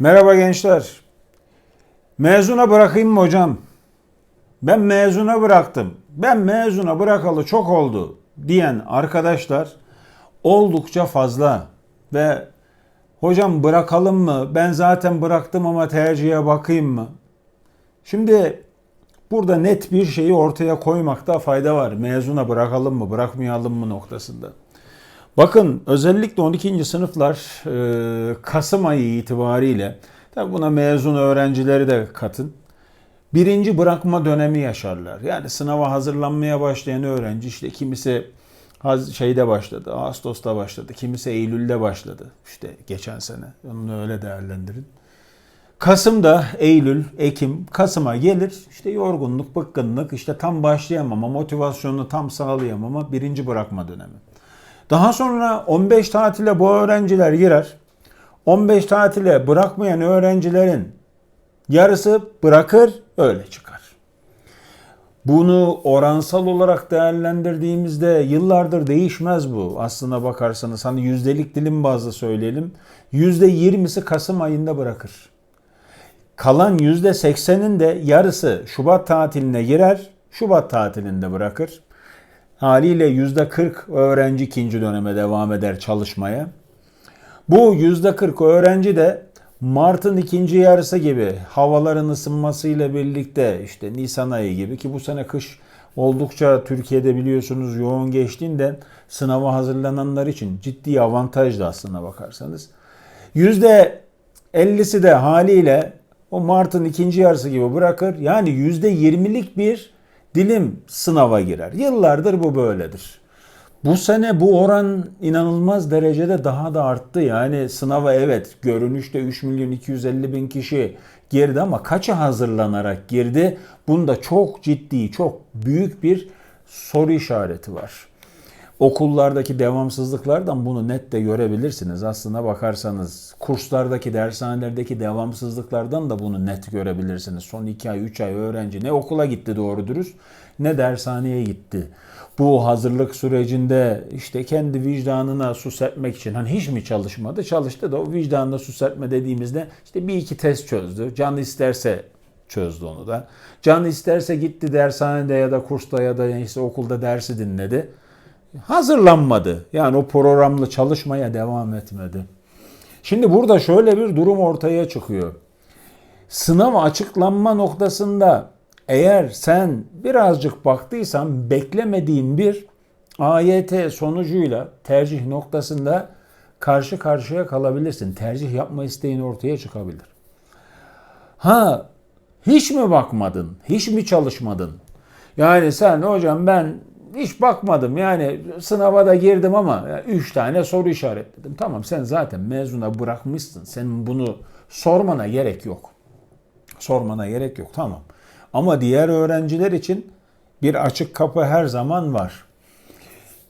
Merhaba gençler. Mezuna bırakayım mı hocam? Ben mezuna bıraktım. Ben mezuna bırakalı çok oldu diyen arkadaşlar oldukça fazla ve hocam bırakalım mı? Ben zaten bıraktım ama tercihe bakayım mı? Şimdi burada net bir şeyi ortaya koymakta fayda var. Mezuna bırakalım mı, bırakmayalım mı noktasında. Bakın özellikle 12. sınıflar e, Kasım ayı itibariyle tabi buna mezun öğrencileri de katın. Birinci bırakma dönemi yaşarlar. Yani sınava hazırlanmaya başlayan öğrenci işte kimisi şeyde başladı, Ağustos'ta başladı, kimisi Eylül'de başladı. İşte geçen sene. Onu öyle değerlendirin. Kasım'da Eylül, Ekim, Kasım'a gelir. İşte yorgunluk, bıkkınlık, işte tam başlayamama, motivasyonunu tam sağlayamama birinci bırakma dönemi. Daha sonra 15 tatile bu öğrenciler girer. 15 tatile bırakmayan öğrencilerin yarısı bırakır öyle çıkar. Bunu oransal olarak değerlendirdiğimizde yıllardır değişmez bu. Aslına bakarsanız hani yüzdelik dilim bazlı söyleyelim. Yüzde 20'si Kasım ayında bırakır. Kalan yüzde 80'in de yarısı Şubat tatiline girer, Şubat tatilinde bırakır. Haliyle yüzde 40 öğrenci ikinci döneme devam eder çalışmaya. Bu yüzde 40 öğrenci de Mart'ın ikinci yarısı gibi havaların ısınmasıyla birlikte işte Nisan ayı gibi ki bu sene kış oldukça Türkiye'de biliyorsunuz yoğun geçtiğinden sınava hazırlananlar için ciddi avantajlı aslına bakarsanız. Yüzde 50'si de haliyle o Mart'ın ikinci yarısı gibi bırakır. Yani yüzde 20'lik bir dilim sınava girer. Yıllardır bu böyledir. Bu sene bu oran inanılmaz derecede daha da arttı. Yani sınava evet görünüşte 3 milyon 250 bin kişi girdi ama kaçı hazırlanarak girdi? Bunda çok ciddi, çok büyük bir soru işareti var. Okullardaki devamsızlıklardan bunu net de görebilirsiniz. Aslına bakarsanız kurslardaki, dershanelerdeki devamsızlıklardan da bunu net görebilirsiniz. Son 2 ay, 3 ay öğrenci ne okula gitti doğru dürüst ne dershaneye gitti. Bu hazırlık sürecinde işte kendi vicdanına su serpmek için hani hiç mi çalışmadı? Çalıştı da o vicdanına su serpme dediğimizde işte bir iki test çözdü. Canı isterse çözdü onu da. Canı isterse gitti dershanede ya da kursta ya da neyse okulda dersi dinledi hazırlanmadı. Yani o programlı çalışmaya devam etmedi. Şimdi burada şöyle bir durum ortaya çıkıyor. Sınav açıklanma noktasında eğer sen birazcık baktıysan beklemediğin bir AYT sonucuyla tercih noktasında karşı karşıya kalabilirsin. Tercih yapma isteğin ortaya çıkabilir. Ha hiç mi bakmadın? Hiç mi çalışmadın? Yani sen hocam ben hiç bakmadım yani sınava da girdim ama 3 tane soru işaretledim. Tamam sen zaten mezuna bırakmışsın. Senin bunu sormana gerek yok. Sormana gerek yok tamam. Ama diğer öğrenciler için bir açık kapı her zaman var.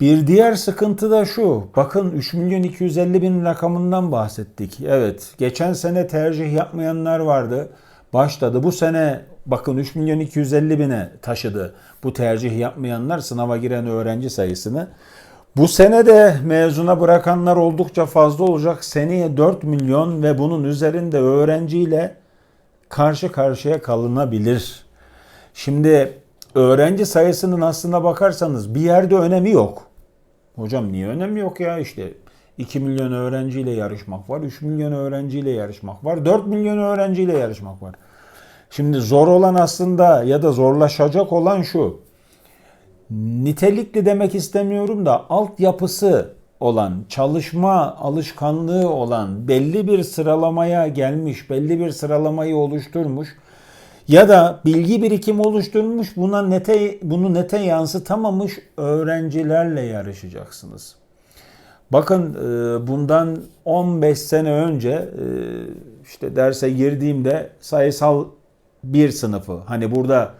Bir diğer sıkıntı da şu. Bakın 3 milyon 250 bin rakamından bahsettik. Evet geçen sene tercih yapmayanlar vardı. Başladı. Bu sene bakın 3 milyon 250 bine taşıdı bu tercih yapmayanlar sınava giren öğrenci sayısını. Bu sene de mezuna bırakanlar oldukça fazla olacak. Seneye 4 milyon ve bunun üzerinde öğrenciyle karşı karşıya kalınabilir. Şimdi öğrenci sayısının aslına bakarsanız bir yerde önemi yok. Hocam niye önemi yok ya işte 2 milyon öğrenciyle yarışmak var, 3 milyon öğrenciyle yarışmak var, 4 milyon öğrenciyle yarışmak var. Şimdi zor olan aslında ya da zorlaşacak olan şu. Nitelikli demek istemiyorum da altyapısı olan, çalışma alışkanlığı olan, belli bir sıralamaya gelmiş, belli bir sıralamayı oluşturmuş ya da bilgi birikim oluşturmuş, buna nete bunu nete yansıtamamış öğrencilerle yarışacaksınız. Bakın e, bundan 15 sene önce e, işte derse girdiğimde sayısal bir sınıfı hani burada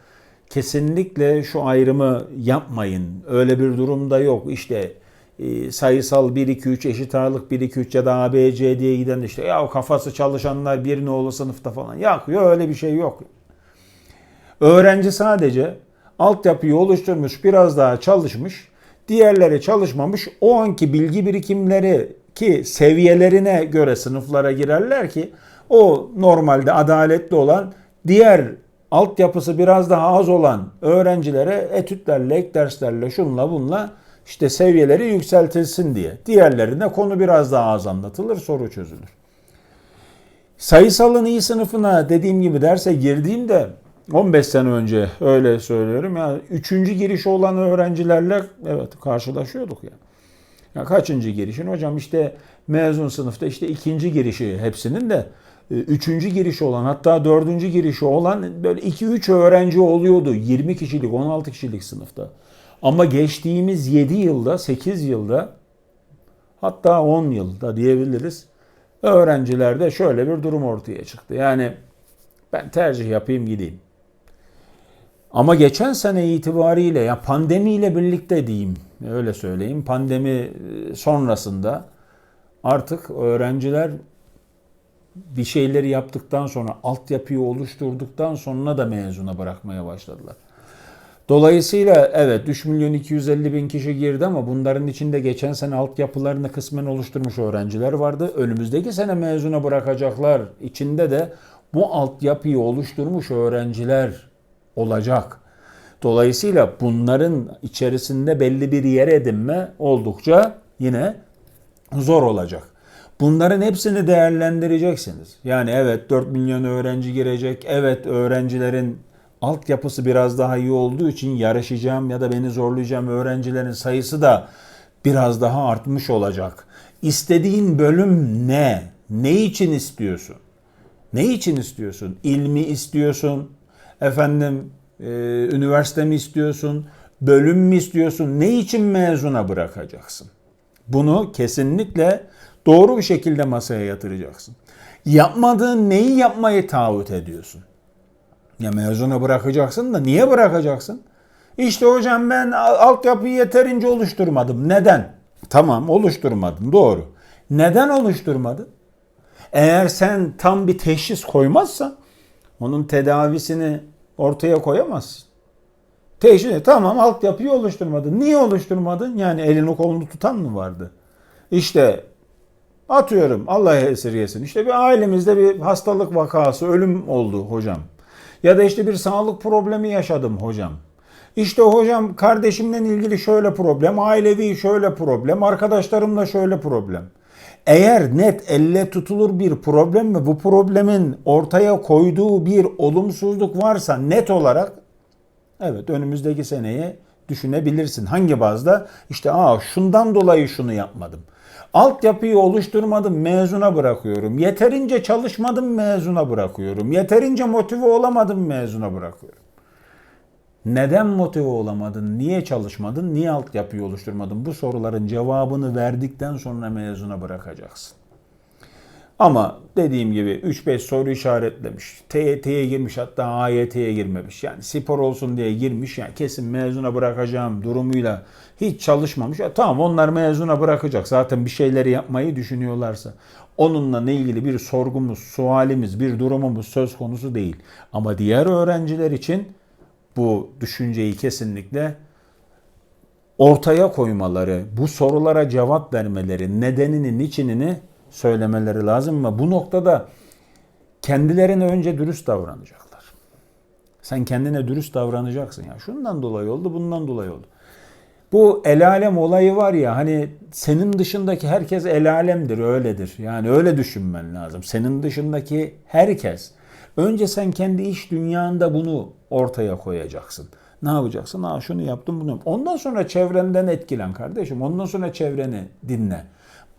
kesinlikle şu ayrımı yapmayın. Öyle bir durumda yok. İşte e, sayısal 1 2 3 eşit ağırlık 1 2 3 ya da A B C diye giden işte ya kafası çalışanlar bir oğlu sınıfta falan. Yok, yok öyle bir şey yok. Öğrenci sadece altyapıyı oluşturmuş, biraz daha çalışmış, diğerleri çalışmamış. O anki bilgi birikimleri ki seviyelerine göre sınıflara girerler ki o normalde adaletli olan diğer altyapısı biraz daha az olan öğrencilere etütlerle, ek derslerle, şunla bunla işte seviyeleri yükseltilsin diye. Diğerlerine konu biraz daha az anlatılır, soru çözülür. Sayısalın iyi sınıfına dediğim gibi derse girdiğimde 15 sene önce öyle söylüyorum ya üçüncü girişi olan öğrencilerle evet karşılaşıyorduk ya. Ya kaçıncı girişin hocam işte mezun sınıfta işte ikinci girişi hepsinin de üçüncü girişi olan hatta dördüncü girişi olan böyle 2-3 öğrenci oluyordu 20 kişilik 16 kişilik sınıfta. Ama geçtiğimiz 7 yılda 8 yılda hatta 10 yılda diyebiliriz öğrencilerde şöyle bir durum ortaya çıktı. Yani ben tercih yapayım gideyim. Ama geçen sene itibariyle ya pandemiyle birlikte diyeyim öyle söyleyeyim pandemi e, sonrasında artık öğrenciler bir şeyleri yaptıktan sonra altyapıyı oluşturduktan sonra da mezuna bırakmaya başladılar. Dolayısıyla evet 3 milyon 250 bin kişi girdi ama bunların içinde geçen sene altyapılarını kısmen oluşturmuş öğrenciler vardı. Önümüzdeki sene mezuna bırakacaklar içinde de bu altyapıyı oluşturmuş öğrenciler olacak. Dolayısıyla bunların içerisinde belli bir yer edinme oldukça yine zor olacak. Bunların hepsini değerlendireceksiniz. Yani evet 4 milyon öğrenci girecek. Evet öğrencilerin altyapısı biraz daha iyi olduğu için yarışacağım ya da beni zorlayacağım öğrencilerin sayısı da biraz daha artmış olacak. İstediğin bölüm ne? Ne için istiyorsun? Ne için istiyorsun? İlmi istiyorsun? Efendim e, üniversite mi istiyorsun? Bölüm mü istiyorsun? Ne için mezuna bırakacaksın? Bunu kesinlikle doğru bir şekilde masaya yatıracaksın. Yapmadığın neyi yapmayı taahhüt ediyorsun? Ya mezuna bırakacaksın da niye bırakacaksın? İşte hocam ben altyapıyı yeterince oluşturmadım. Neden? Tamam oluşturmadın doğru. Neden oluşturmadın? Eğer sen tam bir teşhis koymazsan onun tedavisini ortaya koyamazsın. Teşhis tamam altyapıyı oluşturmadın. Niye oluşturmadın? Yani elini kolunu tutan mı vardı? İşte atıyorum Allah esirgesin. İşte bir ailemizde bir hastalık vakası, ölüm oldu hocam. Ya da işte bir sağlık problemi yaşadım hocam. İşte hocam kardeşimle ilgili şöyle problem, ailevi şöyle problem, arkadaşlarımla şöyle problem. Eğer net elle tutulur bir problem ve bu problemin ortaya koyduğu bir olumsuzluk varsa net olarak evet önümüzdeki seneyi düşünebilirsin. Hangi bazda? İşte aa şundan dolayı şunu yapmadım. Altyapıyı oluşturmadım mezuna bırakıyorum. Yeterince çalışmadım mezuna bırakıyorum. Yeterince motive olamadım mezuna bırakıyorum. Neden motive olamadın? Niye çalışmadın? Niye altyapıyı oluşturmadın? Bu soruların cevabını verdikten sonra mezuna bırakacaksın. Ama dediğim gibi 3-5 soru işaretlemiş. TYT'ye girmiş hatta AYT'ye girmemiş. Yani spor olsun diye girmiş. Yani kesin mezuna bırakacağım durumuyla hiç çalışmamış. Ya tamam onlar mezuna bırakacak. Zaten bir şeyleri yapmayı düşünüyorlarsa. Onunla ilgili bir sorgumuz, sualimiz, bir durumumuz söz konusu değil. Ama diğer öğrenciler için bu düşünceyi kesinlikle ortaya koymaları, bu sorulara cevap vermeleri, nedenini, niçinini söylemeleri lazım ama bu noktada kendilerine önce dürüst davranacaklar. Sen kendine dürüst davranacaksın ya. Şundan dolayı oldu, bundan dolayı oldu. Bu el alem olayı var ya hani senin dışındaki herkes el alemdir öyledir. Yani öyle düşünmen lazım. Senin dışındaki herkes. Önce sen kendi iş dünyanda bunu ortaya koyacaksın. Ne yapacaksın? Ha şunu yaptım bunu yaptım. Ondan sonra çevrenden etkilen kardeşim. Ondan sonra çevreni dinle.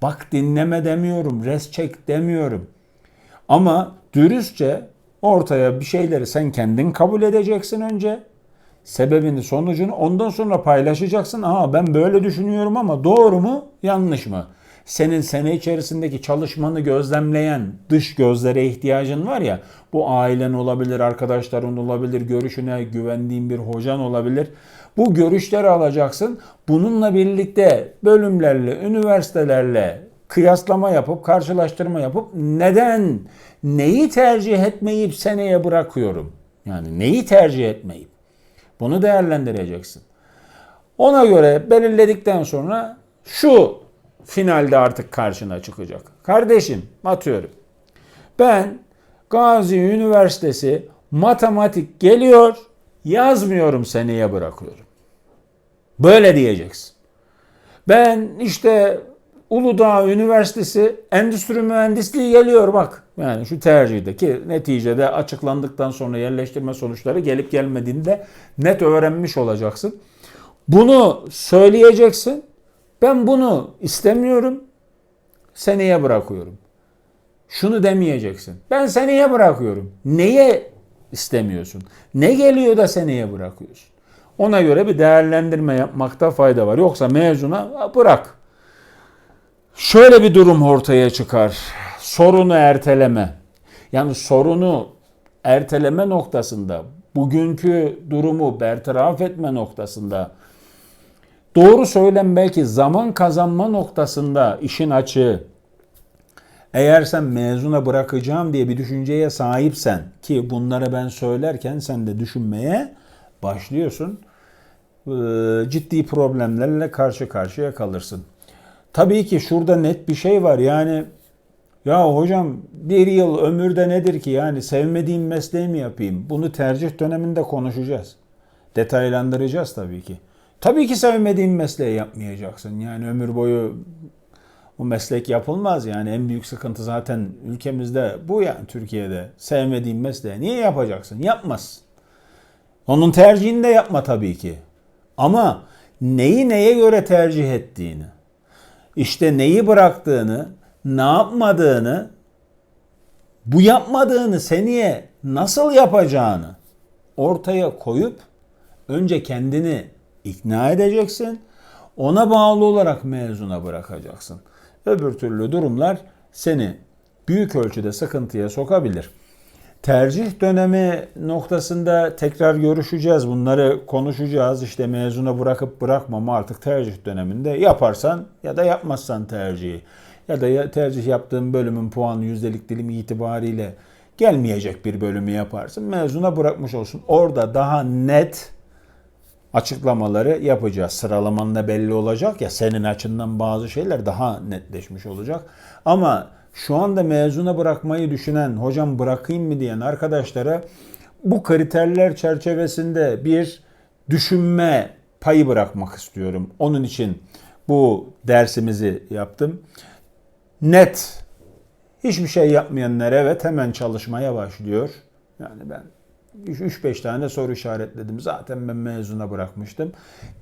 Bak dinleme demiyorum, res çek demiyorum. Ama dürüstçe ortaya bir şeyleri sen kendin kabul edeceksin önce. Sebebini, sonucunu ondan sonra paylaşacaksın. Aa ben böyle düşünüyorum ama doğru mu, yanlış mı? Senin sene içerisindeki çalışmanı gözlemleyen dış gözlere ihtiyacın var ya. Bu ailen olabilir, arkadaşların olabilir, görüşüne güvendiğin bir hocan olabilir. Bu görüşleri alacaksın. Bununla birlikte bölümlerle, üniversitelerle kıyaslama yapıp, karşılaştırma yapıp neden, neyi tercih etmeyip seneye bırakıyorum? Yani neyi tercih etmeyip? Bunu değerlendireceksin. Ona göre belirledikten sonra şu finalde artık karşına çıkacak. Kardeşim atıyorum. Ben Gazi Üniversitesi matematik geliyor yazmıyorum seneye bırakıyorum. Böyle diyeceksin. Ben işte Uludağ Üniversitesi Endüstri Mühendisliği geliyor bak. Yani şu tercihdeki neticede açıklandıktan sonra yerleştirme sonuçları gelip gelmediğini de net öğrenmiş olacaksın. Bunu söyleyeceksin. Ben bunu istemiyorum. Seneye bırakıyorum. Şunu demeyeceksin. Ben seneye bırakıyorum. Neye istemiyorsun? Ne geliyor da seneye bırakıyorsun? Ona göre bir değerlendirme yapmakta fayda var. Yoksa mezuna bırak. Şöyle bir durum ortaya çıkar. Sorunu erteleme. Yani sorunu erteleme noktasında, bugünkü durumu bertaraf etme noktasında, doğru söylem belki zaman kazanma noktasında işin açığı, eğer sen mezuna bırakacağım diye bir düşünceye sahipsen ki bunları ben söylerken sen de düşünmeye başlıyorsun. Ciddi problemlerle karşı karşıya kalırsın. Tabii ki şurada net bir şey var yani ya hocam bir yıl ömürde nedir ki yani sevmediğim mesleği mi yapayım? Bunu tercih döneminde konuşacağız. Detaylandıracağız tabii ki. Tabii ki sevmediğin mesleği yapmayacaksın. Yani ömür boyu bu meslek yapılmaz yani en büyük sıkıntı zaten ülkemizde bu yani Türkiye'de sevmediğin mesleği niye yapacaksın? Yapmaz. Onun tercihini de yapma tabii ki. Ama neyi neye göre tercih ettiğini, işte neyi bıraktığını, ne yapmadığını, bu yapmadığını seneye nasıl yapacağını ortaya koyup önce kendini ikna edeceksin. Ona bağlı olarak mezuna bırakacaksın. Öbür türlü durumlar seni büyük ölçüde sıkıntıya sokabilir. Tercih dönemi noktasında tekrar görüşeceğiz. Bunları konuşacağız. İşte mezuna bırakıp bırakmama artık tercih döneminde yaparsan ya da yapmazsan tercihi. Ya da tercih yaptığın bölümün puanı yüzdelik dilimi itibariyle gelmeyecek bir bölümü yaparsın. Mezuna bırakmış olsun. Orada daha net açıklamaları yapacağız. Sıralaman da belli olacak ya senin açından bazı şeyler daha netleşmiş olacak. Ama şu anda mezuna bırakmayı düşünen, hocam bırakayım mı diyen arkadaşlara bu kriterler çerçevesinde bir düşünme payı bırakmak istiyorum. Onun için bu dersimizi yaptım. Net hiçbir şey yapmayanlar evet hemen çalışmaya başlıyor. Yani ben 3-5 tane soru işaretledim. Zaten ben mezuna bırakmıştım.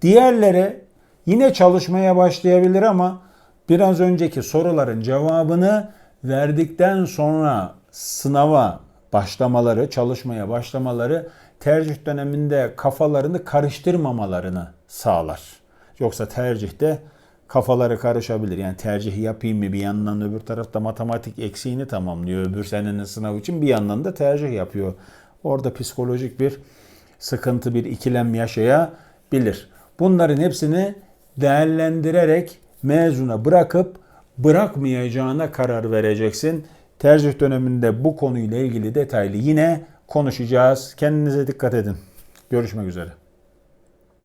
Diğerleri yine çalışmaya başlayabilir ama biraz önceki soruların cevabını verdikten sonra sınava başlamaları, çalışmaya başlamaları tercih döneminde kafalarını karıştırmamalarını sağlar. Yoksa tercihte kafaları karışabilir. Yani tercih yapayım mı bir yandan öbür tarafta matematik eksiğini tamamlıyor. Öbür senenin sınav için bir yandan da tercih yapıyor. Orada psikolojik bir sıkıntı, bir ikilem yaşayabilir. Bunların hepsini değerlendirerek mezuna bırakıp bırakmayacağına karar vereceksin. Tercih döneminde bu konuyla ilgili detaylı yine konuşacağız. Kendinize dikkat edin. Görüşmek üzere.